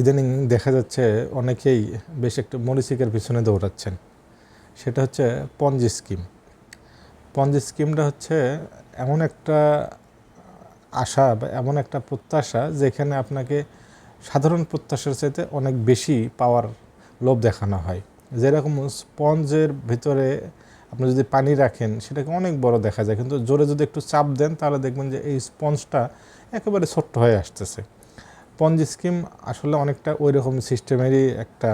ইদানিং দেখা যাচ্ছে অনেকেই বেশ একটা মরিচিকের পিছনে দৌড়াচ্ছেন। সেটা হচ্ছে পঞ্জি স্কিম পঞ্জি স্কিমটা হচ্ছে এমন একটা আশা বা এমন একটা প্রত্যাশা যেখানে আপনাকে সাধারণ প্রত্যাশার চাইতে অনেক বেশি পাওয়ার লোভ দেখানো হয়। যেরকম স্পঞ্জের ভিতরে আপনি যদি পানি রাখেন, সেটাকে অনেক বড় দেখা যায়। কিন্তু জোরে যদি একটু চাপ দেন, তাহলে দেখবেন যে এই স্পঞ্জটা একেবারে ছোট্ট হয়ে আসতেছে। পঞ্জি স্কিম আসলে অনেকটা ওই রকম সিস্টেমেরই একটা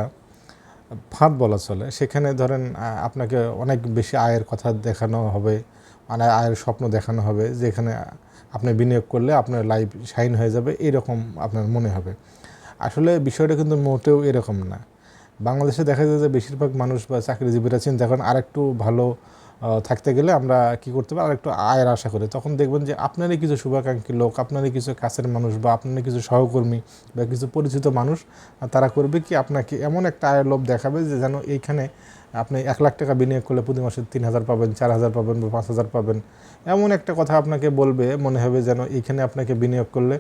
ফাঁদ বলা চলে। সেখানে ধরেন আপনাকে অনেক বেশি আয়ের কথা দেখানো হবে মানে আয়ের স্বপ্ন দেখানো হবে, যেখানে আপনি বিনিয়োগ করলে আপনার লাইফ শাইন হয়ে যাবে, এরকম আপনার মনে হবে। আসলে বিষয়টা কিন্তু মোটেও এরকম না। বাংলাদেশে দেখা যায় যে বেশিরভাগ মানুষ বা চাকরিজীবীরা চিন্তা করেন, আরেকটু ভালো থাকতে গেলে আমরা কি করতে পারি? আর একটু আয়ের আশা করি। তখন দেখবেন যে আপনারই কিছু শুভাকাঙ্ক্ষী লোক, আপনারই কিছু কাছের মানুষ বা আপনারই কিছু সহকর্মী বা কিছু পরিচিত মানুষ তারা করবে কি আপনাকে এমন একটা আয়ের লোভ দেখাবে যে যেন এইখানে আপনি এক লাখ টাকা বিনিয়োগ করলে প্রতি মাসে তিন হাজার পাবেন, চার হাজার পাবেন বা পাঁচ হাজার পাবেন। এমন একটা কথা আপনাকে বলবে, মনে হবে যেন এইখানে আপনাকে বিনিয়োগ করলে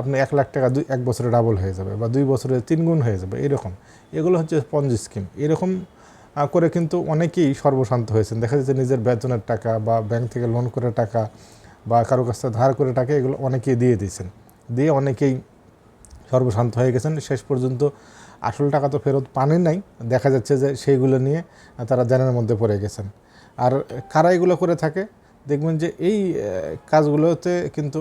আপনি এক লাখ টাকা দুই, এক বছরে ডাবল হয়ে যাবে বা দুই বছরে তিন গুণ হয়ে যাবে, এরকম। এগুলো হচ্ছে পঞ্জি স্কিম এরকম করে কিন্তু অনেকেই সর্বশান্ত হয়েছেন। দেখা যাচ্ছে নিজের বেতনের টাকা বা ব্যাংক থেকে লোন করে টাকা বা কারও কাছ থেকে ধার করে টাকা এগুলো অনেকেই দিয়ে দিয়েছেন। দিয়ে অনেকেই সর্বশান্ত হয়ে গেছেন। শেষ পর্যন্ত আসল টাকা তো ফেরত পানি নাই। দেখা যাচ্ছে যে সেইগুলো নিয়ে তারা জ্ঞানের মধ্যে পড়ে গেছেন। আর কারা এগুলো করে থাকে? দেখবেন যে এই কাজগুলোতে কিন্তু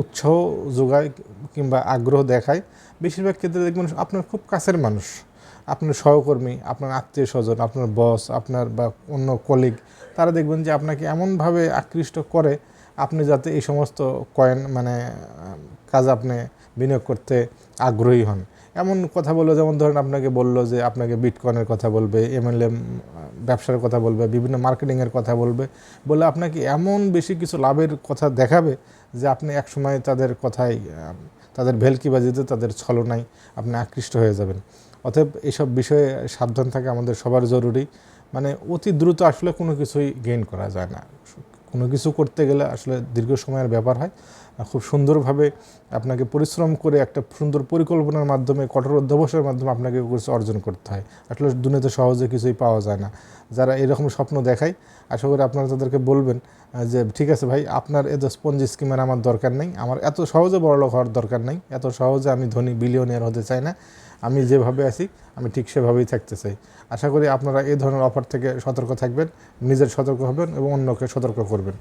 উৎসাহ যোগায় কিংবা আগ্রহ দেখায়। বেশিরভাগ ক্ষেত্রে দেখবেন আপনার খুব কাছের মানুষ। আপনার সহকর্মী, আপনার আত্মীয় স্বজন আপনার বস আপনার বা অন্য কলিগ তারা দেখবেন যে আপনাকে এমনভাবে আকৃষ্ট করে আপনি যাতে এই সমস্ত কয়েন মানে কাজ আপনি বিনিয়োগ করতে আগ্রহী হন। এমন কথা বলল, যেমন ধরেন আপনাকে বলল যে আপনাকে বিটকয়েনের কথা বলবে এমএলএম ব্যবসার কথা বলবে, বিভিন্ন মার্কেটিংয়ের কথা বলবে, বলে আপনাকে এমন বেশি কিছু লাভের কথা দেখাবে যে আপনি একসময় তাদের কথায় তাদের ভেলকিবাজিতে তাদের ছলনায় আপনি আকৃষ্ট হয়ে যাবেন। অতএব এসব বিষয়ে সাবধান থাকা আমাদের সবার জরুরি। মানে অতি দ্রুত আসলে কোনো কিছুই গেইন করা যায় না। কোনো কিছু করতে গেলে আসলে দীর্ঘ সময়ের ব্যাপার হয়। খুব সুন্দরভাবে আপনাকে পরিশ্রম করে একটা সুন্দর পরিকল্পনার মাধ্যমে, কঠোর অধ্যবসায়ের মাধ্যমে আপনাকে কিছু অর্জন করতে হয়। আসলে দুনিয়াতে সহজে কিছুই পাওয়া যায় না। যারা এরকম স্বপ্ন দেখায়, আশা করি আপনারা তাদেরকে বলবেন যে ঠিক আছে ভাই, আপনার এত স্পঞ্জি স্কিমের আমার দরকার নেই, আমার এত সহজে বড়লোক হওয়ার দরকার নেই, এত সহজে আমি ধনী বিলিয়নিয়ার হতে চাই না, আমি যেভাবে আছি, আমি ঠিক সেভাবেই থাকতে চাই। আশা করি আপনারা এই ধরনের অফার থেকে সতর্ক থাকবেন, নিজের সতর্ক হবেন এবং অন্যকে সতর্ক করবেন।